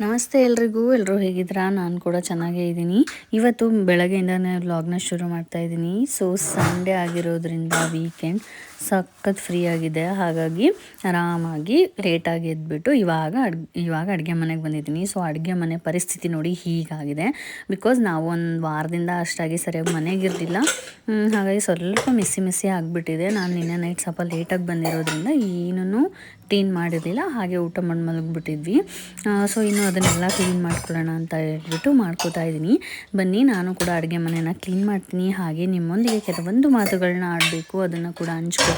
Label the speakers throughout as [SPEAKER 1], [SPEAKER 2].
[SPEAKER 1] ನಮಸ್ತೆ ಎಲ್ರಿಗೂ. ಎಲ್ಲರೂ ಹೇಗಿದ್ದೀರಾ? ನಾನು ಕೂಡ ಚೆನ್ನಾಗೇ ಇದ್ದೀನಿ. ಇವತ್ತು ಬೆಳಗ್ಗೆಯಿಂದನೇ ವ್ಲಾಗ್ನ ಶುರು ಮಾಡ್ತಾ ಇದ್ದೀನಿ. ಸೊ ಸಂಡೇ ಆಗಿರೋದ್ರಿಂದ ವೀಕೆಂಡ್ ಸಖತ್ ಫ್ರೀ ಆಗಿದೆ. ಹಾಗಾಗಿ ಆರಾಮಾಗಿ ಲೇಟಾಗಿ ಎದ್ಬಿಟ್ಟು ಇವಾಗ ಅಡ್, ಇವಾಗ ಅಡುಗೆ ಮನೆಗೆ ಬಂದಿದ್ದೀನಿ. ಸೊ ಅಡುಗೆ ಮನೆ ಪರಿಸ್ಥಿತಿ ನೋಡಿ ಹೀಗಾಗಿದೆ. ಬಿಕಾಸ್ ನಾವು ಒಂದು ವಾರದಿಂದ ಅಷ್ಟಾಗಿ ಸರಿಯಾಗಿ ಮನೆಗಿರಲಿಲ್ಲ ಹಾಗಾಗಿ ಸ್ವಲ್ಪ ಮಿಸ್ಸಿ ಮಿಸ್ಸಿ ಆಗಿಬಿಟ್ಟಿದೆ. ನಾನು ನಿನ್ನೆ ನೈಟ್ ಸ್ವಲ್ಪ ಲೇಟಾಗಿ ಬಂದಿರೋದ್ರಿಂದ ಏನೂ ಕ್ಲೀನ್ ಮಾಡಿರಲಿಲ್ಲ. ಹಾಗೆ ಊಟ ಮಾಡಿ ಮಲಗಿಬಿಟ್ಟಿದ್ವಿ. ಸೊ ಇನ್ನು ಅದನ್ನೆಲ್ಲ ಕ್ಲೀನ್ ಮಾಡ್ಕೊಳ್ಳೋಣ ಅಂತ ಹೇಳ್ಬಿಟ್ಟು ಮಾಡ್ಕೋತಾ ಇದ್ದೀನಿ. ಬನ್ನಿ, ನಾನು ಕೂಡ ಅಡುಗೆ ಮನೆನ ಕ್ಲೀನ್ ಮಾಡ್ತೀನಿ. ಹಾಗೆ ನಿಮ್ಮೊಂದಿಗೆ ಕೆಲವೊಂದು ಮಾತುಗಳನ್ನ ಆಡಬೇಕು. ಅದನ್ನು ಕೂಡ ಹಂಚ್ಕೋತೀನಿ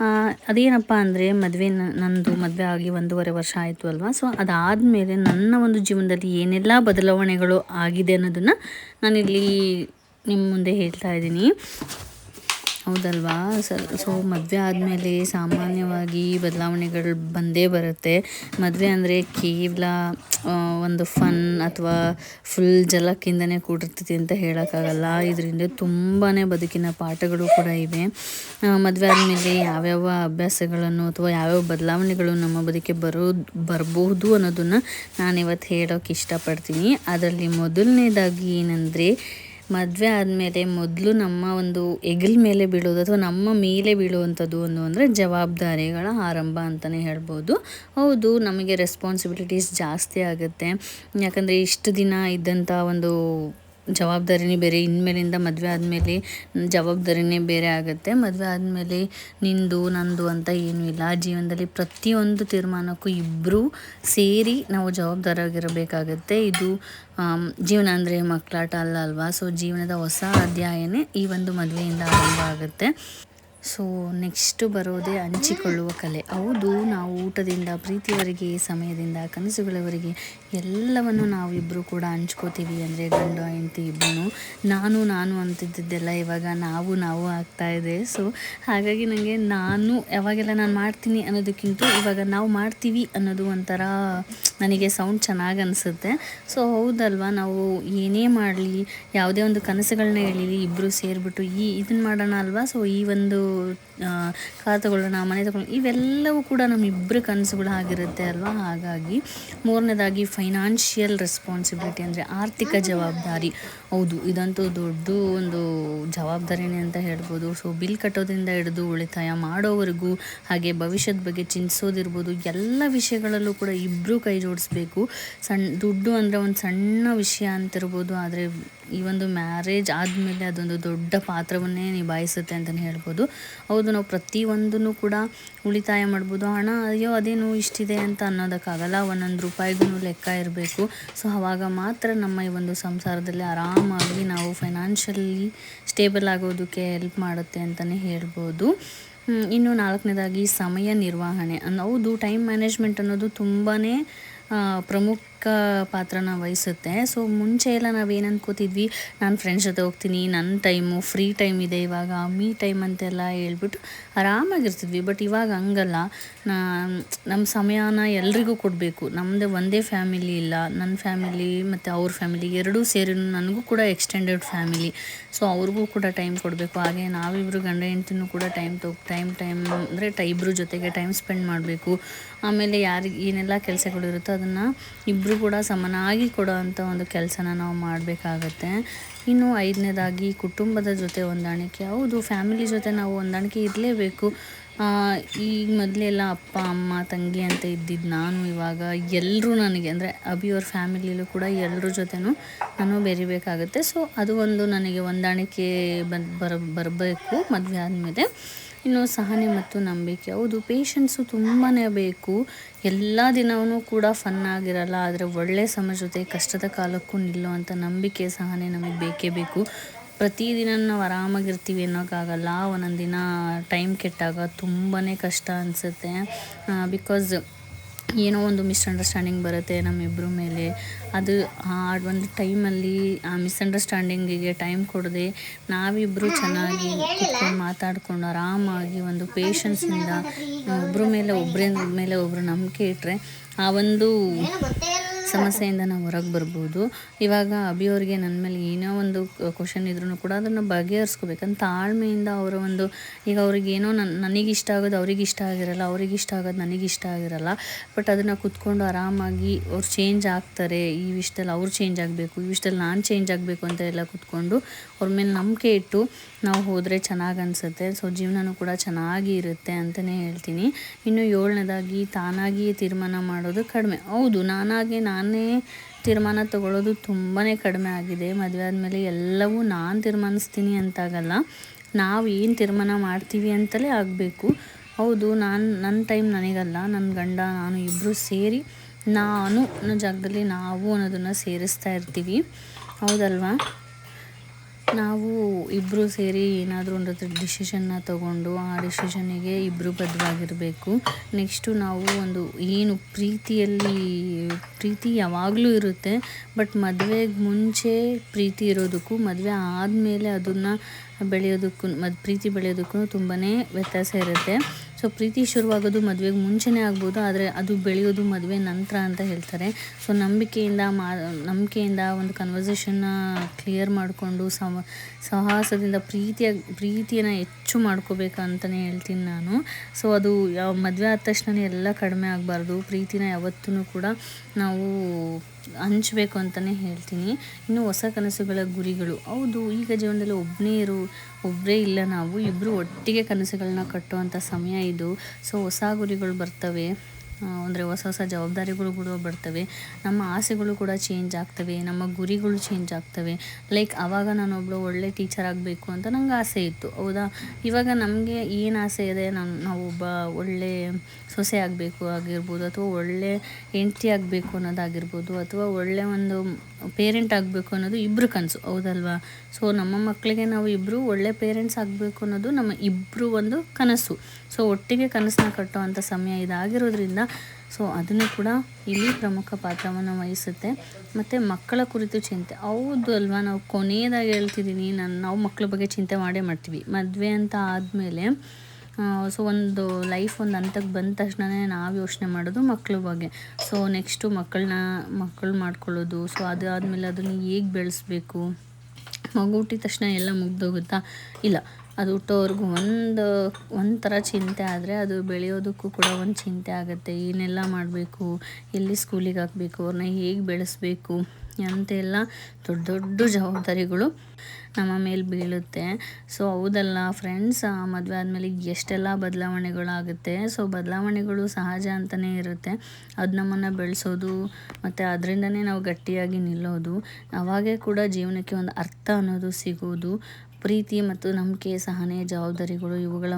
[SPEAKER 1] ಆ, ಅದೇನಪ್ಪ ಅಂದರೆ ಮದುವೆ ನಂದು ಮದುವೆ ಆಗಿ ಒಂದೂವರೆ ವರ್ಷ ಆಯಿತು ಅಲ್ವಾ? ಸೊ ಅದಾದಮೇಲೆ ನನ್ನ ಒಂದು ಜೀವನದಲ್ಲಿ ಏನೆಲ್ಲ ಬದಲಾವಣೆಗಳು ಆಗಿದೆ ಅನ್ನೋದನ್ನು ನಾನಿಲ್ಲಿ ನಿಮ್ಮ ಮುಂದೆ ಹೇಳ್ತಾ ಇದ್ದೀನಿ. ಹೌದಲ್ವಾ? ಸೊ ಮದುವೆ ಆದಮೇಲೆ ಸಾಮಾನ್ಯವಾಗಿ ಬದಲಾವಣೆಗಳು ಬಂದೇ ಬರುತ್ತೆ. ಮದುವೆ ಅಂದರೆ ಕೇವಲ ಒಂದು ಫನ್ ಅಥವಾ ಫುಲ್ ಜಲಕ್ಕಿಂದನೇ ಕೂಡಿರ್ತೈತಿ ಅಂತ ಹೇಳೋಕ್ಕಾಗಲ್ಲ. ಇದರಿಂದ ತುಂಬಾ ಬದುಕಿನ ಪಾಠಗಳು ಕೂಡ ಇವೆ. ಮದುವೆ ಆದಮೇಲೆ ಯಾವ್ಯಾವ ಅಭ್ಯಾಸಗಳನ್ನು ಅಥವಾ ಯಾವ್ಯಾವ ಬದಲಾವಣೆಗಳು ನಮ್ಮ ಬದುಕಿಗೆ ಬರೋ, ಬರಬಹುದು ಅನ್ನೋದನ್ನು ನಾನು ಇವತ್ತು ಹೇಳೋಕೆ ಇಷ್ಟಪಡ್ತೀನಿ. ಅದರಲ್ಲಿ ಮೊದಲನೇದಾಗಿ ಏನಂದರೆ ಮದುವೆ ಆದಮೇಲೆ ಮೊದಲು ನಮ್ಮ ಒಂದು ಹೆಗಲ ಮೇಲೆ ಬೀಳೋದು ಅಥವಾ ನಮ್ಮ ಮೇಲೆ ಬೀಳುವಂಥದ್ದು ಒಂದು ಅಂದರೆ ಜವಾಬ್ದಾರಿಗಳ ಆರಂಭ ಅಂತಲೇ ಹೇಳ್ಬೋದು. ಹೌದು, ನಮಗೆ ರೆಸ್ಪಾನ್ಸಿಬಿಲಿಟೀಸ್ ಜಾಸ್ತಿ ಆಗುತ್ತೆ. ಯಾಕಂದರೆ ಇಷ್ಟು ದಿನ ಇದ್ದಂಥ ಒಂದು ಜವಾಬ್ದಾರಿನೇ ಬೇರೆ, ಇನ್ಮೇಲಿಂದ ಮದುವೆ ಆದಮೇಲೆ ಜವಾಬ್ದಾರಿನೇ ಬೇರೆ ಆಗುತ್ತೆ. ಮದುವೆ ಆದಮೇಲೆ ನಿಂದು, ನಂದು ಅಂತ ಏನೂ ಇಲ್ಲ. ಜೀವನದಲ್ಲಿ ಪ್ರತಿಯೊಂದು ತೀರ್ಮಾನಕ್ಕೂ ಇಬ್ಬರೂ ಸೇರಿ ನಾವು ಜವಾಬ್ದಾರಾಗಿರಬೇಕಾಗತ್ತೆ. ಇದು ಜೀವನ ಅಂದರೆ ಮಕ್ಕಳಾಟ ಅಲ್ಲ ಅಲ್ವಾ? ಸೊ ಜೀವನದ ಹೊಸ ಅಧ್ಯಾಯನೇ ಈ ಒಂದು ಮದುವೆಯಿಂದ ಆರಂಭ ಆಗುತ್ತೆ. ಸೊ ನೆಕ್ಸ್ಟ್ ಬರೋದೇ ಹಂಚಿಕೊಳ್ಳುವ ಕಲೆ. ಹೌದು, ನಾವು ಊಟದಿಂದ, ಪ್ರೀತಿಯವರೆಗೆ, ಸಮಯದಿಂದ ಕನಸುಗಳವರೆಗೆ ಎಲ್ಲವನ್ನು ನಾವಿಬ್ಬರು ಕೂಡ ಹಂಚ್ಕೋತೀವಿ. ಅಂದರೆ ಗಂಡ, ಹೆಂಡತಿ ಇಬ್ಬರು ನಾನು ನಾನು ಅಂತಿದ್ದೆಲ್ಲ ಇವಾಗ ನಾವು ನಾವು ಆಗ್ತಾ ಇದೆ. ಸೊ ಹಾಗಾಗಿ ನನಗೆ ನಾನು ಯಾವಾಗೆಲ್ಲ ನಾನು ಮಾಡ್ತೀನಿ ಅನ್ನೋದಕ್ಕಿಂತ ಇವಾಗ ನಾವು ಮಾಡ್ತೀವಿ ಅನ್ನೋದು ಒಂಥರ ನನಗೆ ಸೌಂಡ್ ಚೆನ್ನಾಗಿ ಅನಿಸುತ್ತೆ. ಸೊ ಹೌದಲ್ವಾ? ನಾವು ಏನೇ ಮಾಡಲಿ, ಯಾವುದೇ ಒಂದು ಕನಸುಗಳನ್ನ ಹೇಳಿಲಿ ಇಬ್ಬರು ಸೇರಿಬಿಟ್ಟು ಈ ಇದನ್ನ ಮಾಡೋಣ ಅಲ್ವಾ? ಸೊ ಈ ಒಂದು ಆ, ಕಾರ್ ಮನೆ ತಗೊಳ್ಳೋಣ ಇವೆಲ್ಲವೂ ಕೂಡ ನಮ್ಮಿಬ್ಬರ ಕನಸುಗಳು ಆಗಿರುತ್ತೆ ಅಲ್ವಾ? ಹಾಗಾಗಿ ಮೂರನೇದಾಗಿ ಫೈನಾನ್ಷಿಯಲ್ ರೆಸ್ಪಾನ್ಸಿಬಿಲಿಟಿ ಅಂದರೆ ಆರ್ಥಿಕ ಜವಾಬ್ದಾರಿ. ಹೌದು, ಇದಂತೂ ದೊಡ್ಡ ಒಂದು ಜವಾಬ್ದಾರಿನೇ ಅಂತ ಹೇಳ್ಬೋದು. ಸೊ ಬಿಲ್ ಕಟ್ಟೋದ್ರಿಂದ ಹಿಡಿದು ಉಳಿತಾಯ ಮಾಡೋವರೆಗೂ ಹಾಗೆ ಭವಿಷ್ಯದ ಬಗ್ಗೆ ಚಿಂತಿಸೋದಿರ್ಬೋದು. ಎಲ್ಲ ವಿಷಯಗಳಲ್ಲೂ ಕೂಡ ಇಬ್ಬರೂ ಕೈ ಜೋಡಿಸ್ಬೇಕು. ಸಣ್ಣ ದುಡ್ಡು ಅಂದರೆ ಒಂದು ಸಣ್ಣ ವಿಷಯ ಅಂತಿರ್ಬೋದು. ಆದರೆ ಈ ಒಂದು ಮ್ಯಾರೇಜ್ ಆದಮೇಲೆ ಅದೊಂದು ದೊಡ್ಡ ಪಾತ್ರವನ್ನೇ ನಿಭಾಯಿಸುತ್ತೆ ಅಂತಲೇ ಹೇಳ್ಬೋದು. ಹೌದು ನಾವು ಪ್ರತಿಯೊಂದನ್ನು ಕೂಡ ಉಳಿತಾಯ ಮಾಡ್ಬೋದು. ಹಣ ಅಯ್ಯೋ, ಅದೇನು ಇಷ್ಟಿದೆ ಅಂತ ಅನ್ನೋದಕ್ಕಾಗಲ್ಲ. ಒಂದೊಂದು ರೂಪಾಯಿಗೂ ಲೆಕ್ಕ ಇರಬೇಕು. ಸೊ ಆವಾಗ ಮಾತ್ರ ನಮ್ಮ ಈ ಒಂದು ಸಂಸಾರದಲ್ಲಿ ಆರಾಮಾಗಿ ನಾವು ಫೈನಾನ್ಷಿಯಲಿ ಸ್ಟೇಬಲ್ ಆಗೋದಕ್ಕೆ ಹೆಲ್ಪ್ ಮಾಡುತ್ತೆ ಅಂತಲೇ ಹೇಳ್ಬೋದು. ಇನ್ನು ನಾಲ್ಕನೇದಾಗಿ ಸಮಯ ನಿರ್ವಹಣೆ. ಹೌದು ಟೈಮ್ ಮ್ಯಾನೇಜ್ಮೆಂಟ್ ಅನ್ನೋದು ತುಂಬಾ ಪ್ರಮುಖ ಪಾತ್ರನ ವಹಿಸುತ್ತೆ. ಸೊ ಮುಂಚೆ ಎಲ್ಲ ನಾವೇನು ಅನ್ಕೋತಿದ್ವಿ ನಾನು ಫ್ರೆಂಡ್ಸ್ ಜೊತೆ ಹೋಗ್ತೀನಿ ನನ್ನ ಟೈಮು ಫ್ರೀ ಟೈಮ್ ಇದೆ ಇವಾಗ ಮೀ ಟೈಮ್ ಅಂತೆಲ್ಲ ಹೇಳ್ಬಿಟ್ಟು ಆರಾಮಾಗಿರ್ತಿದ್ವಿ. ಬಟ್ ಇವಾಗ ಹಂಗಲ್ಲ. ನಮ್ಮ ಸಮಯನ ಎಲ್ರಿಗೂ ಕೊಡಬೇಕು. ನಮ್ಮದೇ ಒಂದೇ ಫ್ಯಾಮಿಲಿ ಇಲ್ಲ. ನನ್ನ ಫ್ಯಾಮಿಲಿ ಮತ್ತು ಅವ್ರ ಫ್ಯಾಮಿಲಿ ಎರಡೂ ಸೇರಿ ನನಗೂ ಕೂಡ ಎಕ್ಸ್ಟೆಂಡೆಡ್ ಫ್ಯಾಮಿಲಿ ಸೊ ಅವ್ರಿಗೂ ಕೂಡ ಟೈಮ್ ಕೊಡಬೇಕು. ಹಾಗೆ ನಾವಿಬ್ಬರು ಗಂಡ ಹೆಂಡ್ತಿನೂ ಕೂಡ ಟೈಮ್ ತೊ ಟೈಮ್ ಟೈಮ್ ಅಂದರೆ ಟೈಬ್ರು ಜೊತೆಗೆ ಟೈಮ್ ಸ್ಪೆಂಡ್ ಮಾಡಬೇಕು. ಆಮೇಲೆ ಯಾರಿಗೆ ಏನೆಲ್ಲ ಕೆಲಸಗಳು ಇರುತ್ತೋ ಅದನ್ನು ಇಬ್ಬರು ಕೂಡ ಸಮನಾಗಿ ಕೊಡೋ ಅಂಥ ಒಂದು ಕೆಲಸನ ನಾವು ಮಾಡಬೇಕಾಗತ್ತೆ. ಇನ್ನು ಐದನೇದಾಗಿ ಕುಟುಂಬದ ಜೊತೆ ಹೊಂದಾಣಿಕೆ. ಹೌದು, ಫ್ಯಾಮಿಲಿ ಜೊತೆ ನಾವು ಹೊಂದಾಣಿಕೆ ಇರಲೇಬೇಕು. ಈಗ ಮೊದಲೆಲ್ಲ ಅಪ್ಪ, ಅಮ್ಮ, ತಂಗಿ ಅಂತ ಇದ್ದಿದ್ದು ನಾನು ಇವಾಗ ಎಲ್ಲರೂ ನನಗೆ, ಅಂದರೆ ಅಭಿಯವ್ರ ಫ್ಯಾಮಿಲಿಲೂ ಕೂಡ ಎಲ್ಲರ ಜೊತೆನೂ ನಾನು ಬೆರಿಬೇಕಾಗುತ್ತೆ. ಸೊ ಅದು ಒಂದು ನನಗೆ ಹೊಂದಾಣಿಕೆ ಬಂದು ಬರ, ಬರಬೇಕು ಮದುವೆ ಆದಮೇಲೆ. ಇನ್ನು ಸಹನೆ ಮತ್ತು ನಂಬಿಕೆ, ಹೌದು ಪೇಷನ್ಸು ತುಂಬಾ ಬೇಕು. ಎಲ್ಲ ದಿನವೂ ಕೂಡ ಫನ್ ಆಗಿರಲ್ಲ, ಆದರೆ ಒಳ್ಳೆ ಸಮಯ ಜೊತೆ ಕಷ್ಟದ ಕಾಲಕ್ಕೂ ನಿಲ್ಲುವಂಥ ನಂಬಿಕೆ, ಸಹನೆ ನಮಗೆ ಬೇಕೇ ಬೇಕು. ಪ್ರತಿದಿನ ನಾವು ಆರಾಮಾಗಿರ್ತೀವಿ ಅನ್ನೋಕ್ಕಾಗಲ್ಲ ಒಂದೊಂದು ದಿನ ಟೈಮ್ ಕೆಟ್ಟಾಗ ತುಂಬಾ ಕಷ್ಟ ಅನಿಸುತ್ತೆ. ಬಿಕಾಸ್ ಏನೋ ಒಂದು ಮಿಸ್ಅಂಡರ್ಸ್ಟ್ಯಾಂಡಿಂಗ್ ಬರುತ್ತೆ ನಮ್ಮಿಬ್ಬರ ಮೇಲೆ. ಅದು ಆ, ಒಂದು ಟೈಮಲ್ಲಿ ಆ ಮಿಸ್ಅಂಡರ್ಸ್ಟ್ಯಾಂಡಿಂಗಿಗೆ ಟೈಮ್ ಕೊಡದೆ ನಾವಿಬ್ಬರು ಚೆನ್ನಾಗಿ ಕೂತ್ಕೊಂಡು ಮಾತಾಡ್ಕೊಂಡು ಆರಾಮಾಗಿ ಒಂದು ಪೇಷನ್ಸಿಂದ ಒಬ್ಬರ ಮೇಲೆ ಒಬ್ಬರ ಮೇಲೆ ಒಬ್ಬರು ನಂಬಿಕೆ ಇಟ್ಟರೆ ಆ ಒಂದು ಸಮಸ್ಯೆಯಿಂದ ನಾವು ಹೊರಗೆ ಬರ್ಬೋದು. ಇವಾಗ ಅಭಿಯವ್ರಿಗೆ ನನ್ನ ಮೇಲೆ ಏನೋ ಒಂದು ಕ್ವಶನ್ ಇದ್ರೂ ಕೂಡ ಅದನ್ನು ಬಗೆಹರಿಸ್ಕೋಬೇಕಂತ ತಾಳ್ಮೆಯಿಂದ ಅವರ ಒಂದು, ಈಗ ಅವ್ರಿಗೆ ಏನೋ ನನ್ನ ನನಗೆ ಇಷ್ಟ ಆಗೋದು ಅವ್ರಿಗೆ ಇಷ್ಟ ಆಗಿರಲ್ಲ, ಅವ್ರಿಗೆ ಇಷ್ಟ ಆಗೋದು ನನಗೆ ಇಷ್ಟ ಆಗಿರಲ್ಲ. ಬಟ್ ಅದನ್ನು ಕುತ್ಕೊಂಡು ಆರಾಮಾಗಿ ಅವ್ರು ಚೇಂಜ್ ಆಗ್ತಾರೆ. ಈ ವಿಷಯದಲ್ಲಿ ಅವ್ರು ಚೇಂಜ್ ಆಗಬೇಕು, ಈ ವಿಷಯದಲ್ಲಿ ನಾನು ಚೇಂಜ್ ಆಗಬೇಕು ಅಂತ ಎಲ್ಲ ಕುತ್ಕೊಂಡು ಅವ್ರ ಮೇಲೆ ನಂಬಿಕೆ ಇಟ್ಟು ನಾವು ಹೋದರೆ ಚೆನ್ನಾಗಿ ಅನಿಸುತ್ತೆ. ಸೊ, ಜೀವನನೂ ಕೂಡ ಚೆನ್ನಾಗಿ ಇರುತ್ತೆ ಅಂತಲೇ ಹೇಳ್ತೀನಿ. ಇನ್ನು ಏಳನೇದಾಗಿ ತಾನಾಗಿಯೇ ತೀರ್ಮಾನ ಮಾಡೋದು ಕಡಿಮೆ. ಹೌದು, ನಾನಾಗೆ ನಾನೇ ತೀರ್ಮಾನ ತಗೊಳ್ಳೋದು ತುಂಬಾ ಕಡಿಮೆ ಆಗಿದೆ. ಮದುವೆ ಆದಮೇಲೆ ಎಲ್ಲವೂ ನಾನು ತೀರ್ಮಾನಿಸ್ತೀನಿ ಅಂತಾಗಲ್ಲ. ನಾವು ಏನು ತೀರ್ಮಾನ ಮಾಡ್ತೀವಿ ಅಂತಲೇ ಆಗಬೇಕು. ಹೌದು, ನಾನು ನನ್ನ ಟೈಮ್ ನನಗಲ್ಲ. ನನ್ನ ಗಂಡ, ನಾನು ಇಬ್ಬರು ಸೇರಿ ನಾನು ಅನ್ನೋ ಜಾಗದಲ್ಲಿ ನಾವು ಅನ್ನೋದನ್ನು ಸೇರಿಸ್ತಾ ಇರ್ತೀವಿ. ಹೌದಲ್ವಾ? ನಾವು ಇಬ್ಬರು ಸೇರಿ ಏನಾದರೂ ಒಂದು ಡಿಸಿಷನ್ನ ತಗೊಂಡು ಆ ಡಿಸಿಷನ್ನಿಗೆ ಇಬ್ಬರು ಬದ್ಧವಾಗಿರಬೇಕು. ನೆಕ್ಸ್ಟು ನಾವು ಒಂದು ಏನು ಪ್ರೀತಿಯಲ್ಲಿ, ಪ್ರೀತಿ ಯಾವಾಗಲೂ ಇರುತ್ತೆ ಬಟ್ ಮದುವೆಗೆ ಮುಂಚೆ ಪ್ರೀತಿ ಇರೋದಕ್ಕೂ, ಮದುವೆ ಆದಮೇಲೆ ಅದನ್ನು ಬೆಳೆಯೋದಕ್ಕೂ, ಮದ್, ಪ್ರೀತಿ ಬೆಳೆಯೋದಕ್ಕೂ ತುಂಬಾ ವ್ಯತ್ಯಾಸ ಇರುತ್ತೆ. ಸೊ ಪ್ರೀತಿ ಶುರುವಾಗೋದು ಮದುವೆಗೆ ಮುಂಚೆನೇ ಆಗ್ಬೋದು, ಆದರೆ ಅದು ಬೆಳೆಯೋದು ಮದುವೆ ನಂತರ ಅಂತ ಹೇಳ್ತಾರೆ. ಸೊ ನಂಬಿಕೆಯಿಂದ ಮಾ, ನಂಬಿಕೆಯಿಂದ ಒಂದು ಕನ್ವರ್ಸೇಷನ್ನ ಕ್ಲಿಯರ್ ಮಾಡಿಕೊಂಡು ಸಮ, ಸಾಹಸದಿಂದ ಪ್ರೀತಿಯ, ಪ್ರೀತಿಯನ್ನು ಹೆಚ್ಚು ಮಾಡ್ಕೋಬೇಕು ಅಂತಲೇ ಹೇಳ್ತೀನಿ ನಾನು. ಸೊ ಅದು ಯಾವ, ಮದುವೆ ಆದ ತಕ್ಷಣ ಎಲ್ಲ ಕಡಿಮೆ ಆಗಬಾರ್ದು. ಪ್ರೀತಿನ ಯಾವತ್ತೂ ಕೂಡ ನಾವು ಹಂಚಬೇಕು ಅಂತಲೇ ಹೇಳ್ತೀನಿ. ಇನ್ನು ಹೊಸ ಕನಸುಗಳ ಗುರಿಗಳು. ಹೌದು, ಈಗ ಜೀವನದಲ್ಲಿ ಒಬ್ಬನೇ ಇರು ಒಬ್ಬರೇ ಇಲ್ಲ ನಾವು. ಇಬ್ಬರು ಒಟ್ಟಿಗೆ ಕನಸುಗಳನ್ನ ಕಟ್ಟುವಂಥ ಸಮಯ ಇದು. ಸೊ ಹೊಸ ಗುರಿಗಳು ಬರ್ತವೆ. ಅಂದರೆ ಹೊಸ ಹೊಸ ಜವಾಬ್ದಾರಿಗಳು ಕೂಡ ಬರ್ತವೆ. ನಮ್ಮ ಆಸೆಗಳು ಕೂಡ ಚೇಂಜ್ ಆಗ್ತವೆ. ನಮ್ಮ ಗುರಿಗಳು ಚೇಂಜ್ ಆಗ್ತವೆ. ಲೈಕ್ ಆವಾಗ ನಾನೊಬ್ಬಳು ಒಳ್ಳೆ ಟೀಚರ್ ಆಗಬೇಕು ಅಂತ ನಂಗೆ ಆಸೆ ಇತ್ತು. ಹೌದಾ? ಇವಾಗ ನಮಗೆ ಏನು ಆಸೆ ಇದೆ? ನಾನು, ನಾವು ಒಬ್ಬ ಒಳ್ಳೆ ಸೊಸೆ ಆಗಬೇಕು ಆಗಿರ್ಬೋದು, ಅಥವಾ ಒಳ್ಳೆ ಹೆಂಡ್ತಿ ಆಗಬೇಕು ಅನ್ನೋದಾಗಿರ್ಬೋದು ಅಥವಾ ಒಳ್ಳೆ ಒಂದು ಪೇರೆಂಟ್ ಆಗಬೇಕು ಅನ್ನೋದು ಇಬ್ಬರು ಕನಸು. ಹೌದಲ್ವಾ? ಸೊ ನಮ್ಮ ಮಕ್ಕಳಿಗೆ ನಾವು ಇಬ್ಬರು ಒಳ್ಳೆ ಪೇರೆಂಟ್ಸ್ ಆಗಬೇಕು ಅನ್ನೋದು ನಮ್ಮ ಇಬ್ಬರು ಒಂದು ಕನಸು. ಸೊ ಒಟ್ಟಿಗೆ ಕನಸನ್ನ ಕಟ್ಟುವಂಥ ಸಮಯ ಇದಾಗಿರೋದ್ರಿಂದ ಸೊ ಅದನ್ನು ಕೂಡ ಇಲ್ಲಿ ಪ್ರಮುಖ ಪಾತ್ರವನ್ನು ವಹಿಸುತ್ತೆ. ಮತ್ತು ಮಕ್ಕಳ ಕುರಿತು ಚಿಂತೆ. ಹೌದು ಅಲ್ವಾ, ನಾವು ಕೊನೆಯದಾಗಿ ಹೇಳ್ತಿದ್ದೀನಿ, ನಾನು, ನಾವು ಮಕ್ಕಳ ಬಗ್ಗೆ ಚಿಂತೆ ಮಾಡೇ ಮಾಡ್ತೀವಿ. ಮದುವೆ ಅಂತ ಆದಮೇಲೆ ಸೊ ಒಂದು ಲೈಫ್ ಒಂದು ಹಂತಕ್ಕೆ ಬಂದ ತಕ್ಷಣವೇ ನಾವು ಯೋಚನೆ ಮಾಡೋದು ಮಕ್ಕಳ ಬಗ್ಗೆ. ಸೊ ನೆಕ್ಸ್ಟು ಮಕ್ಕಳನ್ನ ಮಕ್ಕಳು ಮಾಡ್ಕೊಳ್ಳೋದು ಸೊ ಅದಾದಮೇಲೆ ಅದನ್ನು ಹೇಗೆ ಬೆಳೆಸ್ಬೇಕು? ಮಗು ಹುಟ್ಟಿದ ತಕ್ಷಣ ಎಲ್ಲ ಮುಗ್ದೋಗುತ್ತಾ? ಇಲ್ಲ. ಅದು ಹುಟ್ಟೋವರೆಗೂ ಒಂದು, ಒಂಥರ ಚಿಂತೆ ಆದರೆ ಅದು ಬೆಳೆಯೋದಕ್ಕೂ ಕೂಡ ಒಂದು ಚಿಂತೆ ಆಗುತ್ತೆ. ಏನೆಲ್ಲ ಮಾಡಬೇಕು? ಎಲ್ಲಿ ಸ್ಕೂಲಿಗೆ ಹಾಕಬೇಕು? ಅವ್ರನ್ನ ಹೇಗೆ ಬೆಳೆಸಬೇಕು? ಅಂತೆಲ್ಲ ದೊಡ್ಡ ದೊಡ್ಡ ಜವಾಬ್ದಾರಿಗಳು ನಮ್ಮ ಮೇಲೆ ಬೀಳುತ್ತೆ. ಸೊ ಹೌದಲ್ಲ ಫ್ರೆಂಡ್ಸ್ ಮದುವೆ ಆದಮೇಲೆ ಎಷ್ಟೆಲ್ಲ ಬದಲಾವಣೆಗಳಾಗುತ್ತೆ? ಸೊ ಬದಲಾವಣೆಗಳು ಸಹಜ ಅಂತಲೇ ಇರುತ್ತೆ. ಅದು ನಮ್ಮನ್ನು ಬೆಳೆಸೋದು, ಮತ್ತು ಅದರಿಂದನೇ ನಾವು ಗಟ್ಟಿಯಾಗಿ ನಿಲ್ಲೋದು. ಅವಾಗೇ ಕೂಡ ಜೀವನಕ್ಕೆ ಒಂದು ಅರ್ಥ ಅನ್ನೋದು ಸಿಗೋದು. ಪ್ರೀತಿ ಮತ್ತು ನಂಬಿಕೆ, ಸಹನೆ, ಜವಾಬ್ದಾರಿಗಳು ಇವುಗಳ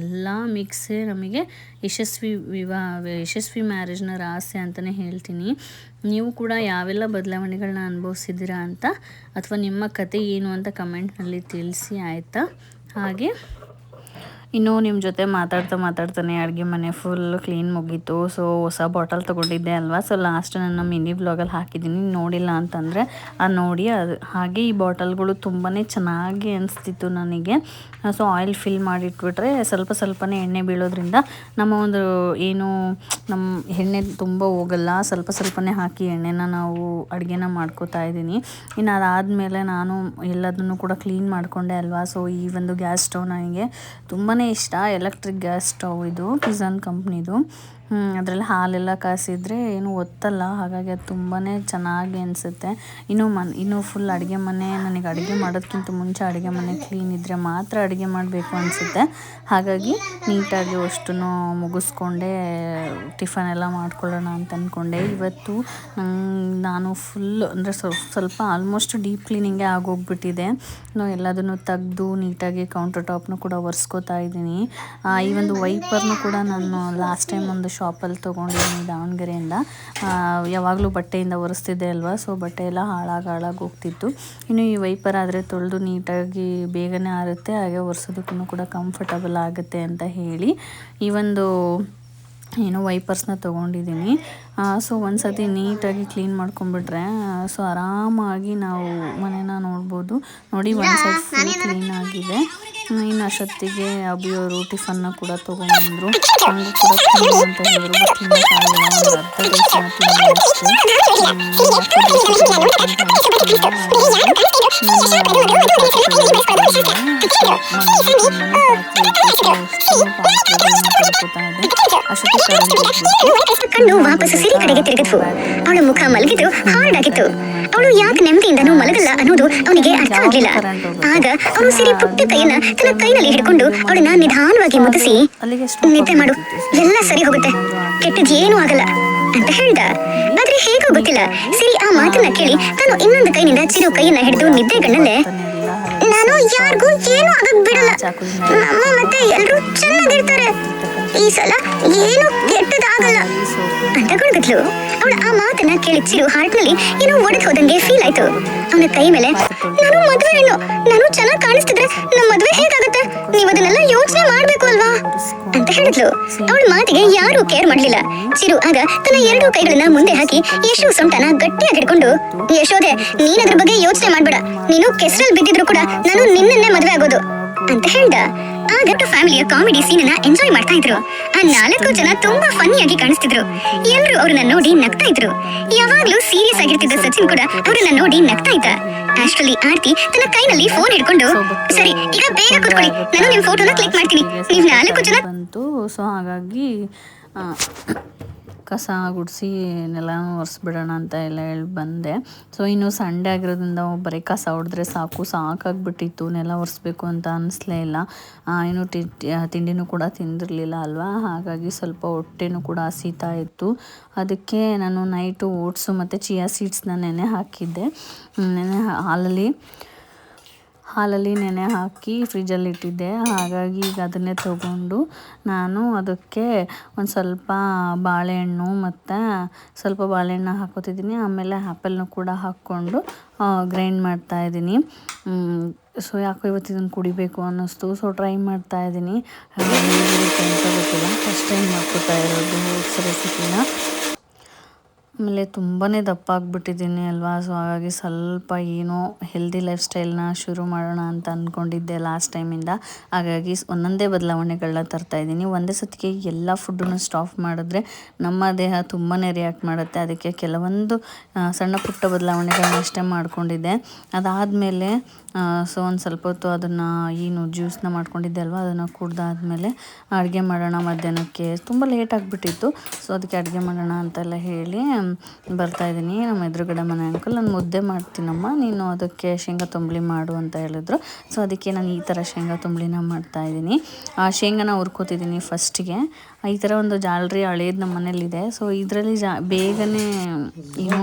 [SPEAKER 1] ಎಲ್ಲ ಮಿಕ್ಸೇ ನಮಗೆ ಯಶಸ್ವಿ ವಿವಾಹ, ಯಶಸ್ವಿ ಮ್ಯಾರೇಜ್ನ ರಹಸ್ಯ ಅಂತಲೇ ಹೇಳ್ತೀನಿ. ನೀವು ಕೂಡ ಯಾವೆಲ್ಲ ಬದಲಾವಣೆಗಳನ್ನ ಅನುಭವಿಸಿದ್ದೀರಾ ಅಂತ ಅಥವಾ ನಿಮ್ಮ ಕತೆ ಏನು ಅಂತ ಕಮೆಂಟ್ನಲ್ಲಿ ತಿಳಿಸಿ, ಆಯಿತಾ? ಹಾಗೆ ಇನ್ನು ನಿಮ್ಮ ಜೊತೆ ಮಾತಾಡ್ತಾ ಮಾತಾಡ್ತಾನೆ ಅಡುಗೆ ಮನೆ ಫುಲ್ ಕ್ಲೀನ್ ಮುಗೀತು. ಸೊ ಹೊಸ ಬಾಟಲ್ ತೊಗೊಂಡಿದ್ದೆ ಅಲ್ವಾ? ಸೊ ಲಾಸ್ಟ್ ನನ್ನ ಮಿನಿ ಬ್ಲಾಗಲ್ಲಿ ಹಾಕಿದ್ದೀನಿ. ನೋಡಿಲ್ಲ ಅಂತಂದರೆ ಅದು ನೋಡಿ, ಅದು ಹಾಗೆ ಈ ಬಾಟಲ್ಗಳು ತುಂಬಾ ಚೆನ್ನಾಗಿ ಅನಿಸ್ತಿತ್ತು ನನಗೆ. ಸೊ ಆಯಿಲ್ ಫಿಲ್ ಮಾಡಿಟ್ಬಿಟ್ರೆ ಸ್ವಲ್ಪ ಸ್ವಲ್ಪನೇ ಎಣ್ಣೆ ಬೀಳೋದ್ರಿಂದ ನಮ್ಮ ಒಂದು ಏನು ನಮ್ಮ ಎಣ್ಣೆ ತುಂಬ ಹೋಗಲ್ಲ. ಸ್ವಲ್ಪ ಸ್ವಲ್ಪನೇ ಹಾಕಿ ಎಣ್ಣೆನ ನಾವು ಅಡುಗೆನ ಮಾಡ್ಕೋತಾ ಇದ್ದೀನಿ. ಇನ್ನು ಅದಾದಮೇಲೆ ನಾನು ಎಲ್ಲದನ್ನು ಕೂಡ ಕ್ಲೀನ್ ಮಾಡಿಕೊಂಡೆ ಅಲ್ವಾ? ಸೊ ಈ ಒಂದು ಗ್ಯಾಸ್ ಸ್ಟವ್ ನನಗೆ ತುಂಬಾ ಇಷ್ಟ. ಎಲೆಕ್ಟ್ರಿಕ್ ಗ್ಯಾಸ್ ಸ್ಟವ್ ಇದು ಪಿಝನ್ ಕಂಪ್ನಿದು ಅದರಲ್ಲಿ ಹಾಲೆಲ್ಲ ಕಾಸಿದ್ರೆ ಏನು ಒತ್ತಲ್ಲ, ಹಾಗಾಗಿ ಅದು ತುಂಬಾ ಚೆನ್ನಾಗಿ ಅನಿಸುತ್ತೆ. ಇನ್ನು ಮನ್, ಇನ್ನು ಫುಲ್ ಅಡುಗೆ ಮನೆ, ನನಗೆ ಅಡುಗೆ ಮಾಡೋದಕ್ಕಿಂತ ಮುಂಚೆ ಅಡುಗೆ ಮನೆ ಕ್ಲೀನ್ ಇದ್ದರೆ ಮಾತ್ರ ಅಡುಗೆ ಮಾಡಬೇಕು ಅನಿಸುತ್ತೆ. ಹಾಗಾಗಿ ನೀಟಾಗಿ ಅಷ್ಟು ಮುಗಿಸ್ಕೊಂಡೆ ಟಿಫನ್ ಎಲ್ಲ ಮಾಡ್ಕೊಳ್ಳೋಣ ಅಂತ ಅಂದ್ಕೊಂಡೆ ಇವತ್ತು ನಾನು ಫುಲ್ ಅಂದರೆ ಸ್ವಲ್ಪ ಸ್ವಲ್ಪ ಆಲ್ಮೋಸ್ಟ್ ಡೀಪ್ ಕ್ಲೀನಿಂಗೇ ಆಗೋಗ್ಬಿಟ್ಟಿದೆ. ನಾವು ಎಲ್ಲದನ್ನು ತೆಗೆದು ನೀಟಾಗಿ ಕೌಂಟರ್ ಟಾಪ್ನು ಕೂಡ ಒರೆಸ್ಕೋತಾ ಇದ್ದೀನಿ. ಈ ಒಂದು ವೈಪರ್ನು ಕೂಡ ನಾನು ಲಾಸ್ಟ್ ಟೈಮ್ ಒಂದು ಶಾಪಲ್ಲಿ ತೊಗೊಂಡಿದ್ದೀನಿ ದಾವಣಗೆರೆಯಿಂದ ಯಾವಾಗಲೂ ಬಟ್ಟೆಯಿಂದ ಒರೆಸ್ತಿದ್ದೆ ಅಲ್ವಾ? ಸೊ ಬಟ್ಟೆ ಎಲ್ಲ ಹಾಳಾಗಿ ಹಾಳಾಗಿ ಹೋಗ್ತಿತ್ತು. ಇನ್ನು ಈ ವೈಪರ್ ಆದರೆ ತೊಳೆದು ನೀಟಾಗಿ ಬೇಗನೆ ಆರುತ್ತೆ ಹಾಗೆ ಒರೆಸೋದಕ್ಕೂ ಕೂಡ ಕಂಫರ್ಟಬಲ್ ಆಗುತ್ತೆ ಅಂತ ಹೇಳಿ ಈ ಒಂದು ಏನೋ ವೈಪರ್ಸ್ನ ತೊಗೊಂಡಿದ್ದೀನಿ. ಸೊ ಒಂದು ಸತಿ ನೀಟಾಗಿ ಕ್ಲೀನ್ ಮಾಡ್ಕೊಂಬಿಟ್ರೆ ಸೊ ಆರಾಮಾಗಿ ನಾವು ಮನೇನ ನೋಡ್ಬೋದು. ನೋಡಿ ಒಂದು ಸೈಡ್ ಫುಲ್ ಕ್ಲೀನ್ ಆಗಿದೆ. ಇನ್ನು ಅಷ್ಟೊತ್ತಿಗೆ ಅಭಿಯವರು ಟಿಫನ್ನು ಕೂಡ ತೊಗೊಂಬಂದರು ನನಗೂ ಕೂಡ ತಿನ್ನು ಅಂತ ಹೇಳಿದ್ರು. ಅರ್ಧ ದೇಶನ ತಿಂದೆ ಅಷ್ಟೇ ಹ್ಮ್, ಯಾಕೋ ದೋಸೆ ತಿನ್ಬೇಕು ಅಂತ ಅನಿಸ್ತಿಲ್ಲ ಹಾಗಾಗಿ ನನ್ನ ಪಾತ್ರೆಗಳು ಕಡಿಮೆ. ಸೊ, ಮನೇಲಿ ತುಂಬಾನೇ ಪಾತ್ರೆ ಇತ್ತು ಸೊ ಅಷ್ಟನ್ನು ಪಾತ್ರೆಗಳನ್ನ ತೊಳ್ಕೊತಾ ಇದ್ದೆ
[SPEAKER 2] ಕಣ್ಣು ವಾಪಸ್ ಸಿರಿ ಕಡೆಗೆ ತಿರುಗಿದ್ವು. ಅವಳ ಮುಖ ಮಲಗಿದ್ರು ಹಾರ್ಡ್ ಆಗಿತ್ತು. ಅವಳು ಯಾಕೆ ನೆಮ್ಮದಿಯಿಂದನೂ ಮಲಗಲ್ಲ ಅನ್ನೋದು ಅವನಿಗೆ ಅರ್ಥ ಆಗ್ಲಿಲ್ಲ. ಆಗ ಅವನು ಸಿರಿ ಪುಟ್ಟ ಕೈಯನ್ನ ತನ್ನ ಕೈನಲ್ಲಿ ಹಿಡ್ಕೊಂಡು ಅವಳನ್ನ ನಿಧಾನವಾಗಿ ಮುದ್ದಿಸಿ ನಿದ್ದೆ ಮಾಡು. ಎಲ್ಲ ಸರಿ ಹೋಗುತ್ತೆ. ಕೆಟ್ಟದ್ ಏನೂ ಆಗಲ್ಲ ಅಂತ ಹೇಳ್ದ. ಆದ್ರೆ ಹೇಗೋ ಗೊತ್ತಿಲ್ಲ. ಸಿರಿ ಆ ಮಾತನ್ನ ಕೇಳಿ ತಾನು ಇನ್ನೊಂದು ಕೈನಿಂದ ಚಿರು ಕೈಯನ್ನ ಹಿಡಿದು ನಿದ್ದೆಗಣ್ಣಲ್ಲೇ ನಾನು ಯಾರಿಗೂ ಏನೂ ಆಗಕ್ ಬಿಡಲ್ಲ. ಮತ್ತೆ ಎಲ್ರೂ ಚೆನ್ನಾಗಿರ್ತಾರೆ. ಈ ಸಲ ಏನು ಕೆಟ್ಟದಾಗಲ್ಲ. ಅಂತ ಗುಣಗತ್ಲು ಅವಳ ಆ ಮಾತನ್ನ ಕೇಳಿ ಚಿರು ಹಾರ್ಟ್ನಲ್ಲಿ ಏನೋ ಒಡೆದು ಹೋದಂಗೆ ಫೀಲ್ ಆಯ್ತು. ಅವನ ಕೈ ಮೇಲೆ ನಾನು ಮದುವೆ ಹೆಣ್ಣು, ನಾನು ಚೆನ್ನಾಗಿ ಕಾಣಿಸ್ತಿದ್ರೆ ನಮ್ ಮದ್ವೆ ಹೇಗಾಗುತ್ತೆ? ನೀವು ಅದನ್ನೆಲ್ಲ ಯೋಚನೆ ಮಾಡ್ಬೇಕು ಅಲ್ವಾ? ಅಂತ ಹೇಳಿದ್ಲು. ಅವಳ ಮಾತಿಗೆ ಯಾರು ಕೇರ್ ಮಾಡ್ಲಿಲ್ಲ. ಚಿರು ಆಗ ತನ್ನ ಎರಡೂ ಕೈಗಳನ್ನ ಮುಂದೆ ಹಾಕಿ ಯಶು ಸೊಂಟನ ಗಟ್ಟಿಯಾಗಿ ಹಿಡ್ಕೊಂಡು ಯಶೋದೆ ನೀನ್ ಅದ್ರ ಬಗ್ಗೆ ಯೋಚನೆ ಮಾಡ್ಬೇಡ. ನೀನು ಕೆಸರಲ್ಲಿ ಬಿದ್ದಿದ್ರು ಕೂಡ ನಾನು ನಿನ್ನನ್ನೇ ಮದ್ವೆ ಆಗೋದು. ಅಂತ ಹೇಳ್ದ. ಆಗ ಫ್ಯಾಮಿಲಿಯ ಕಾಮಿಡಿ ಸೀನ್ ಅನ್ನ ಎಂಜಾಯ್ ಮಾಡ್ತಾ ಇದ್ರು. ಆ ನಾಲ್ಕು ಜನ ತುಂಬಾ ಫನ್ನಿಯಾಗಿ ಕಾಣಿಸ್ತಿದ್ರು. ಎಲ್ಲರೂ ಅವ್ರನ್ನ ನೋಡಿ ನಗ್ತಾ ಇದ್ರು. ಯಾವಾಗ್ಲೂ ಸೀರಿಯಸ್ ಆಗಿರ್ತಿದ್ದ ಸಚಿನ್ ಕೂಡ ಅವ್ರನ್ನ ನೋಡಿ ನಗ್ತಾ ಇದ್ದ. ಅಷ್ಟರಲ್ಲಿ ಆರ್ತಿ ತನ್ನ ಕೈನಲ್ಲಿ ಫೋನ್ ಹಿಡ್ಕೊಂಡು ಸರಿ ಈಗ ಬೇಗ ಕೂತ್ಕೊಳ್ಳಿ. ನಾನು ನಿಮ್ ಫೋಟೋನ ಕ್ಲಿಕ್ ಮಾಡ್ತೀನಿ. ನೀವ್ ನಾಲ್ಕು ಜನ
[SPEAKER 1] ಬಂತು. ಸೊ ಹಾಗಾಗಿ ಕಸ ಗುಡಿಸಿ ನೆಲನೂ ಒರೆಸ್ಬಿಡೋಣ ಅಂತ ಎಲ್ಲ ಹೇಳಿ ಬಂದೆ. ಸೊ ಇನ್ನು ಸಂಡೇ ಆಗಿರೋದ್ರಿಂದ ಬರೀ ಕಸ ಹೊಡೆದ್ರೆ ಸಾಕು, ಸಾಕಾಗ್ಬಿಟ್ಟಿತ್ತು. ನೆಲ ಒರೆಸ್ಬೇಕು ಅಂತ ಅನ್ನಿಸ್ಲೇ ಇಲ್ಲ. ಏನು ತಿಂಡಿನೂ ಕೂಡ ತಿಂದಿರಲಿಲ್ಲ ಅಲ್ವಾ? ಹಾಗಾಗಿ ಸ್ವಲ್ಪ ಹೊಟ್ಟೆನೂ ಕೂಡ ಹಸಿತಾ ಇತ್ತು. ಅದಕ್ಕೆ ನಾನು ನೈಟು ಓಟ್ಸು ಮತ್ತು ಚಿಯಾ ಸೀಡ್ಸ್ನ ನೆನೆ ಹಾಕಿದ್ದೆ. ನೆನೆ ಹಾಲಲ್ಲಿ ಹಾಲಲ್ಲಿ ನೆನೆ ಹಾಕಿ ಫ್ರಿಜ್ಜಲ್ಲಿ ಇಟ್ಟಿದ್ದೆ. ಹಾಗಾಗಿ ಈಗ ಅದನ್ನೇ ತಗೊಂಡು ನಾನು ಅದಕ್ಕೆ ಒಂದು ಸ್ವಲ್ಪ ಬಾಳೆಹಣ್ಣು ಮತ್ತು ಸ್ವಲ್ಪ ಬಾಳೆಹಣ್ಣು ಹಾಕೋತಿದ್ದೀನಿ. ಆಮೇಲೆ ಆ್ಯಪಲ್ನು ಕೂಡ ಹಾಕ್ಕೊಂಡು ಗ್ರೈಂಡ್ ಮಾಡ್ತಾ ಇದ್ದೀನಿ. ಸೊ ಯಾಕೋ ಇವತ್ತು ಇದನ್ನು ಕುಡಿಬೇಕು ಅನ್ನಿಸ್ತು. ಸೊ ಟ್ರೈ ಮಾಡ್ತಾ ಇದ್ದೀನಿ. ಫಸ್ಟ್ ಟೈಮ್ ಮಾಡ್ಕೊತಾ ಇರೋದು ರೆಸಿಪಿನ. ಆಮೇಲೆ ತುಂಬಾ ದಪ್ಪ ಆಗಿಬಿಟ್ಟಿದ್ದೀನಿ ಅಲ್ವಾ? ಸೊ ಹಾಗಾಗಿ ಸ್ವಲ್ಪ ಏನೋ ಹೆಲ್ದಿ ಲೈಫ್ ಸ್ಟೈಲ್ನ ಶುರು ಮಾಡೋಣ ಅಂತ ಅಂದ್ಕೊಂಡಿದ್ದೆ ಲಾಸ್ಟ್ ಟೈಮಿಂದ ಹಾಗಾಗಿ ಒಂದೊಂದೇ ಬದಲಾವಣೆಗಳನ್ನ ತರ್ತಾ ಇದ್ದೀನಿ. ಒಂದೇ ಸತಿಗೆ ಎಲ್ಲ ಫುಡ್ಡನ್ನು ಸ್ಟಾಪ್ ಮಾಡಿದ್ರೆ ನಮ್ಮ ದೇಹ ತುಂಬಾ ರಿಯಾಕ್ಟ್ ಮಾಡುತ್ತೆ. ಅದಕ್ಕೆ ಕೆಲವೊಂದು ಸಣ್ಣ ಪುಟ್ಟ ಬದಲಾವಣೆಗಳನ್ನ ಅಷ್ಟೇ ಮಾಡ್ಕೊಂಡಿದ್ದೆ. ಅದಾದಮೇಲೆ ಸೊ ಒಂದು ಸ್ವಲ್ಪ ಹೊತ್ತು ಅದನ್ನು ಏನು ಜ್ಯೂಸ್ನ ಮಾಡ್ಕೊಂಡಿದ್ದೆ ಅಲ್ವಾ, ಅದನ್ನು ಕುಡ್ದಾದ್ಮೇಲೆ ಅಡುಗೆ ಮಾಡೋಣ ಮಧ್ಯಾಹ್ನಕ್ಕೆ. ತುಂಬ ಲೇಟ್ ಆಗಿಬಿಟ್ಟಿತ್ತು. ಸೊ ಅದಕ್ಕೆ ಅಡುಗೆ ಮಾಡೋಣ ಅಂತೆಲ್ಲ ಹೇಳಿ ಬರ್ತಾಯಿದ್ದೀನಿ ನಮ್ಮ ಎದುರುಗಡೆ ಮನೆ ಅಂಕಲ್ ನಾನು ಮುದ್ದೆ ಮಾಡ್ತೀನಮ್ಮ. ನೀನು ಅದಕ್ಕೆ ಶೇಂಗಾ ತಂಬುಳಿ ಮಾಡು ಅಂತ ಹೇಳಿದ್ರು. ಸೊ ಅದಕ್ಕೆ ನಾನು ಈ ಥರ ಶೇಂಗಾ ತಂಬುಳಿನ ಮಾಡ್ತಾಯಿದ್ದೀನಿ ಆ, ಶೇಂಗಾನ ಹುರ್ಕೋತಿದ್ದೀನಿ ಫಸ್ಟಿಗೆ ಈ ಥರ ಒಂದು ಜಾಲರಿ ಹಳೇದು ನಮ್ಮ ಮನೇಲಿದೆ ಸೊ ಇದರಲ್ಲಿ ಜಾ, ಬೇಗನೆ ಏನು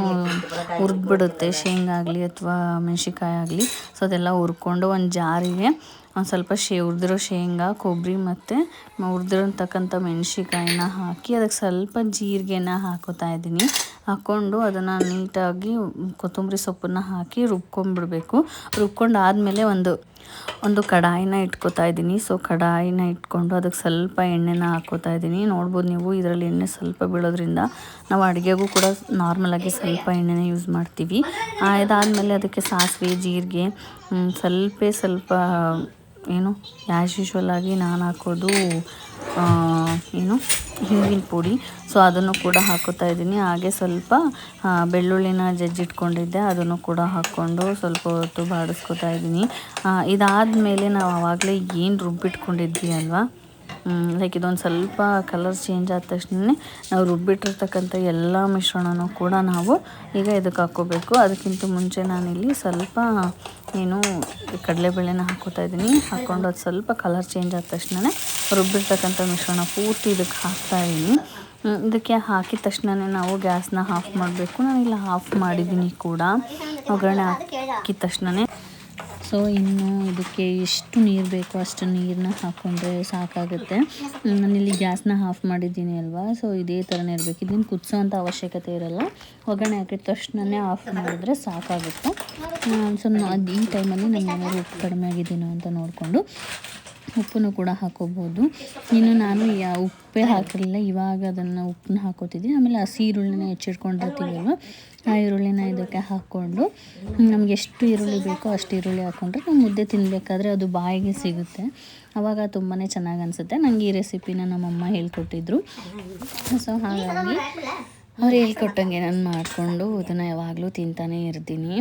[SPEAKER 1] ಹುರಿದ್ಬಿಡುತ್ತೆ. ಶೇಂಗಾ ಆಗಲಿ ಅಥವಾ ಮೆಣಸಿನ್ಕಾಯಿ ಆಗಲಿ. ಸೊ ಅದೆಲ್ಲ ಹುರ್ಕೊಂಡು ಒಂದು ಜಾರಿಗೆ ಒಂದು ಸ್ವಲ್ಪ ಶೇ, ಹುರಿದಿರೋ ಶೇಂಗಾ ಕೊಬ್ಬರಿ ಮತ್ತು ಉರಿದಿರೋಂತಕ್ಕಂಥ ಮೆಣಸಿನ್ಕಾಯಿನ ಹಾಕಿ ಅದಕ್ಕೆ ಸ್ವಲ್ಪ ಜೀರಿಗೆನ ಹಾಕೋತಾ ಇದ್ದೀನಿ. ಹಾಕ್ಕೊಂಡು ಅದನ್ನು ನೀಟಾಗಿ ಕೊತ್ತಂಬರಿ ಸೊಪ್ಪನ್ನು ಹಾಕಿ ರುಬ್ಕೊಂಡ್ಬಿಡ್ಬೇಕು. ರುಬ್ಕೊಂಡು ಆದಮೇಲೆ ಒಂದು ಒಂದು ಕಡಾಯಿನ ಇಟ್ಕೋತಾ ಇದ್ದೀನಿ. ಸೊ ಕಡಾಯಿನ ಇಟ್ಕೊಂಡು ಅದಕ್ಕೆ ಸ್ವಲ್ಪ ಎಣ್ಣೆನ ಹಾಕೋತಾ ಇದ್ದೀನಿ. ನೋಡ್ಬೋದು ನೀವು ಇದರಲ್ಲಿ ಎಣ್ಣೆ ಸ್ವಲ್ಪ ಬೀಳೋದ್ರಿಂದ ನಾವು ಅಡುಗೆಗೂ ಕೂಡ ನಾರ್ಮಲಾಗಿ ಸ್ವಲ್ಪ ಎಣ್ಣೆನ ಯೂಸ್ ಮಾಡ್ತೀವಿ. ಅದಾದಮೇಲೆ ಅದಕ್ಕೆ ಸಾಸಿವೆ, ಜೀರಿಗೆ ಸ್ವಲ್ಪ ಸ್ವಲ್ಪ ಏನು ಆ್ಯಸ್ ಯೂಶ್ವಲ್ ಆಗಿ ನಾನು ಹಾಕೋದು ಏನು, ಹಿಂಗಿನ ಪುಡಿ. ಸೊ ಅದನ್ನು ಕೂಡ ಹಾಕೋತಾ ಇದ್ದೀನಿ. ಹಾಗೆ ಸ್ವಲ್ಪ ಬೆಳ್ಳುಳ್ಳಿನ ಜಜ್ಜಿಟ್ಕೊಂಡಿದ್ದೆ. ಅದನ್ನು ಕೂಡ ಹಾಕ್ಕೊಂಡು ಸ್ವಲ್ಪ ಹೊತ್ತು ಬಾಡಿಸ್ಕೊತಾ ಇದ್ದೀನಿ. ಇದಾದಮೇಲೆ ನಾವು ಆವಾಗಲೇ ಏನು ರುಬ್ಬಿಟ್ಕೊಂಡಿದ್ವಿ ಅಲ್ವಾ? ಲೈಕ್ ಇದೊಂದು ಸ್ವಲ್ಪ ಕಲರ್ ಚೇಂಜ್ ಆದ ತಕ್ಷಣ ನಾವು ರುಬ್ಬಿಟ್ಟಿರ್ತಕ್ಕಂಥ ಎಲ್ಲ ಮಿಶ್ರಣನೂ ಕೂಡ ನಾವು ಈಗ ಇದಕ್ಕೆ ಹಾಕ್ಕೋಬೇಕು ಅದಕ್ಕಿಂತ ಮುಂಚೆ ನಾನಿಲ್ಲಿ ಸ್ವಲ್ಪ ಏನು ಕಡಲೆಬೇಳೆನ ಹಾಕೋತಾ ಇದ್ದೀನಿ. ಹಾಕ್ಕೊಂಡು ಅದು ಸ್ವಲ್ಪ ಕಲರ್ ಚೇಂಜ್ ಆದ ತಕ್ಷಣ ರುಬ್ಬಿರ್ತಕ್ಕಂಥ ಮಿಶ್ರಣ ಪೂರ್ತಿ ಇದಕ್ಕೆ ಹಾಕ್ತಾ ಇದ್ದೀನಿ. ಇದಕ್ಕೆ ಹಾಕಿದ ತಕ್ಷಣವೇ ನಾವು ಗ್ಯಾಸ್ನ ಆಫ್ ಮಾಡಬೇಕು. ನಾನಿಲ್ಲ ಆಫ್ ಮಾಡಿದ್ದೀನಿ ಕೂಡ. ಒಗ್ಗರಣೆ ಹಾಕಿದ ತಕ್ಷಣವೇ ಸೊ ಇನ್ನು ಇದಕ್ಕೆ ಎಷ್ಟು ನೀರು ಬೇಕೋ ಅಷ್ಟು ನೀರನ್ನ ಹಾಕ್ಕೊಂಡ್ರೆ ಸಾಕಾಗುತ್ತೆ. ನಾನಿಲ್ಲಿ ಗ್ಯಾಸ್ನ ಆಫ್ ಮಾಡಿದ್ದೀನಿ ಅಲ್ವಾ? ಸೊ ಇದೇ ಥರನೇ ಇರಬೇಕು. ಇದನ್ನು ಕುದಿಸೋವಂಥ ಅವಶ್ಯಕತೆ ಇರೋಲ್ಲ. ಒಗ್ಗರಣೆ ಹಾಕಿದ ತಕ್ಷಣವೇ ಆಫ್ ಮಾಡಿದ್ರೆ ಸಾಕಾಗುತ್ತೆ. ಸೊ ಅದು ಈ ಟೈಮಲ್ಲಿ ನಮ್ಮ ಮನೇಲಿ ಉಪ್ಪು ಕಡಿಮೆ ಆಗಿದ್ದೀನೋ ಅಂತ ನೋಡಿಕೊಂಡು ಉಪ್ಪನ್ನು ಕೂಡ ಹಾಕೋಬೋದು. ಇನ್ನು ನಾನು ಯಾ ಉಪ್ಪೇ ಹಾಕಿರಲಿಲ್ಲ, ಇವಾಗ ಅದನ್ನು ಉಪ್ಪನ್ನ ಹಾಕೋತಿದ್ದೀನಿ. ಆಮೇಲೆ ಹಸಿ ಈರುಳ್ಳಿನ ಹೆಚ್ಚಿಟ್ಕೊಂಡಿರ್ತೀವಲ್ವ, ಆ ಈರುಳ್ಳಿನ ಇದಕ್ಕೆ ಹಾಕ್ಕೊಂಡು, ನಮ್ಗೆ ಎಷ್ಟು ಈರುಳ್ಳಿ ಬೇಕೋ ಅಷ್ಟು ಈರುಳ್ಳಿ ಹಾಕ್ಕೊಂಡ್ರೆ ನಾವು ಮುದ್ದೆ ತಿನ್ನಬೇಕಾದ್ರೆ ಅದು ಬಾಯಿಗೆ ಸಿಗುತ್ತೆ. ಆವಾಗ ತುಂಬಾ ಚೆನ್ನಾಗಿ ಅನಿಸುತ್ತೆ. ನನಗೆ ಈ ರೆಸಿಪಿನ ನಮ್ಮಮ್ಮ ಹೇಳ್ಕೊಟ್ಟಿದ್ರು. ಸೊ ಹಾಗಾಗಿ ಅವ್ರು ಹೇಳ್ಕೊಟ್ಟಂಗೆ ನಾನು ಮಾಡಿಕೊಂಡು ಅದನ್ನು ಯಾವಾಗಲೂ ತಿಂತಾನೇ ಇರ್ತೀನಿ.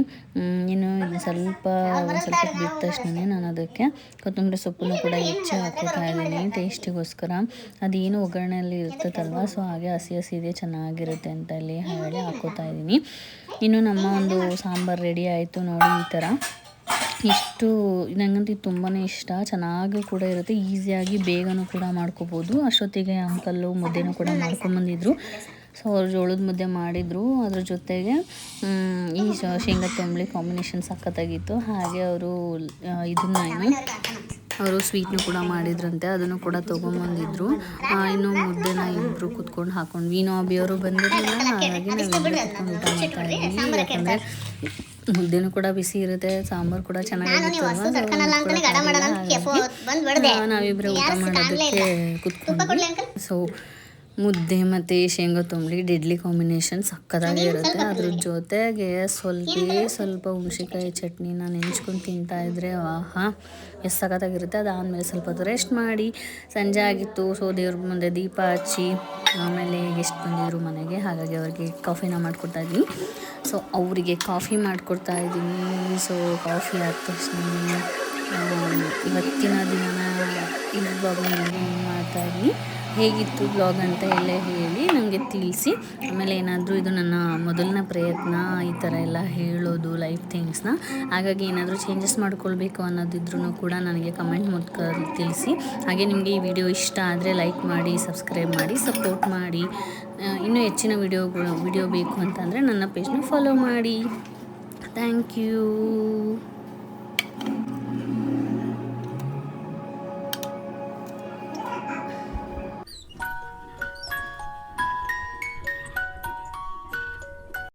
[SPEAKER 1] ಇನ್ನು ಇನ್ನು ಸ್ವಲ್ಪ ಒಂದು ಸ್ವಲ್ಪ ಬಿದ್ದ ತಕ್ಷಣ ನಾನು ಅದಕ್ಕೆ ಕೊತ್ತಂಬರಿ ಸೊಪ್ಪನ್ನು ಕೂಡ ಹೆಚ್ಚಿ ಹಾಕೋತಾ ಇದ್ದೀನಿ. ಟೇಸ್ಟಿಗೋಸ್ಕರ. ಅದೇನು ಒಗ್ಗರಣೆಯಲ್ಲಿ ಇರ್ತದಲ್ವ, ಸೊ ಹಾಗೆ ಹಸಿ ಇದೆ, ಚೆನ್ನಾಗಿರುತ್ತೆ ಅಂತ ಹೇಳಿ ಹೇಳಿ ಹಾಕೋತಾ ಇದ್ದೀನಿ. ಇನ್ನು ನಮ್ಮ ಒಂದು ಸಾಂಬಾರು ರೆಡಿ ಆಯಿತು ನೋಡಿ ಈ ಥರ. ಇಷ್ಟು ನನಗಂತೂ ತುಂಬಾ ಇಷ್ಟ. ಚೆನ್ನಾಗಿ ಕೂಡ ಇರುತ್ತೆ, ಈಸಿಯಾಗಿ ಬೇಗನೂ ಕೂಡ ಮಾಡ್ಕೋಬೋದು. ಅಷ್ಟೊತ್ತಿಗೆ ಅಂಕಲ್ಲು ಮುದ್ದೆನೂ ಕೂಡ ಮಾಡ್ಕೊಂಬಂದಿದ್ರು ಸೊ ಅವ್ರು ಜೋಳದ ಮುದ್ದೆ ಮಾಡಿದರು ಅದ್ರ ಜೊತೆಗೆ ಈ ಶೇಂಗಾ ತಂಬಳಿ ಕಾಂಬಿನೇಷನ್ ಸಖತ್ತಾಗಿತ್ತು. ಹಾಗೆ ಅವರು ಇದನ್ನ ಅವರು ಸ್ವೀಟ್ನು ಕೂಡ ಮಾಡಿದ್ರಂತೆ ಅದನ್ನು ಕೂಡ ತೊಗೊಂಬಂದಿದ್ರು. ಇನ್ನು ಮುದ್ದೆನ ಇಬ್ಬರು ಕುತ್ಕೊಂಡು ಹಾಕೊಂಡ್ವಿ ಇನ್ನು ಅಬಿಯವರು ಬಂದಿರಲಿಲ್ಲ ಹಾಗಾಗಿ ನಾವಿಬ್ಬರು ಕುತ್ಕೊಂಡು ಊಟ ಮಾಡ್ತಾ ಇದ್ವಿ. ಯಾಕಂದರೆ ಮುದ್ದೆನೂ ಕೂಡ ಬಿಸಿ ಇರುತ್ತೆ ಸಾಂಬಾರು ಕೂಡ ಚೆನ್ನಾಗಿರುತ್ತೆ ನಾವಿಬ್ಬರು ಊಟ ಮಾಡೋದಕ್ಕೆ ಕುತ್ಕೊಂಡು. ಸೊ ಮುದ್ದೆ ಮತ್ತು ಶೇಂಗಾ ತುಂಬಿ ಡೆಡ್ಲಿ ಕಾಂಬಿನೇಷನ್ ಸಕ್ಕದಾಗಿರುತ್ತೆ ಅದ್ರ ಜೊತೆಗೆ ಸ್ವಲ್ಪ ಸ್ವಲ್ಪ ಹುಣಸೆಕಾಯಿ ಚಟ್ನಿನ ನೆಂಚ್ಕೊಂಡು ತಿಂತಾ ಇದ್ರೆ ಆಹಾ, ಎಷ್ಟು ಸಖತ್ತಾಗಿರುತ್ತೆ ಅದಾದಮೇಲೆ ಸ್ವಲ್ಪ ಹೊತ್ತು ರೆಸ್ಟ್ ಮಾಡಿ, ಸಂಜೆ ಆಗಿತ್ತು, ಸೊ ದೇವ್ರ ಮುಂದೆ ದೀಪ ಹಚ್ಚಿ, ಆಮೇಲೆ ಗೆಸ್ಟ್ ಬಂದಿದ್ರು ಮನೆಗೆ. ಹಾಗಾಗಿ ಅವ್ರಿಗೆ ಕಾಫಿನ ಮಾಡಿಕೊಡ್ತಾ ಇದ್ದೀನಿ. ಸೊ ಅವರಿಗೆ ಕಾಫಿ ಮಾಡಿಕೊಡ್ತಾ ಇದ್ದೀನಿ. ಸೊ ಕಾಫಿ ಆದ ತಕ್ಷಣ ಇವತ್ತಿನ ದಿನ ಇವಾಗ ಮಾಡ್ತಾ ಹೇಗಿತ್ತು ಬ್ಲಾಗ್ ಅಂತ ಎಲ್ಲ ಹೇಳಿ ನನಗೆ ತಿಳಿಸಿ. ಆಮೇಲೆ ಏನಾದರೂ ಇದು ನನ್ನ ಮೊದಲನೇ ಪ್ರಯತ್ನ ಈ ಥರ ಎಲ್ಲ ಹೇಳೋದು ಲೈಫ್ ಥಿಂಗ್ಸ್ನ ಹಾಗಾಗಿ ಏನಾದರೂ ಚೇಂಜಸ್ ಮಾಡ್ಕೊಳ್ಬೇಕು ಅನ್ನೋದಿದ್ರೂ ಕೂಡ ನನಗೆ ಕಮೆಂಟ್ ಮೂಲಕ ತಿಳಿಸಿ. ಹಾಗೆ ನಿಮಗೆ ಈ ವಿಡಿಯೋ ಇಷ್ಟ ಆದರೆ ಲೈಕ್ ಮಾಡಿ ಸಬ್ಸ್ಕ್ರೈಬ್ ಮಾಡಿ ಸಪೋರ್ಟ್ ಮಾಡಿ. ಇನ್ನೂ ಹೆಚ್ಚಿನ ವಿಡಿಯೋಗಳು ವಿಡಿಯೋ ಬೇಕು ಅಂತಂದರೆ ನನ್ನ ಪೇಜ್ನ ಫಾಲೋ ಮಾಡಿ. Thank you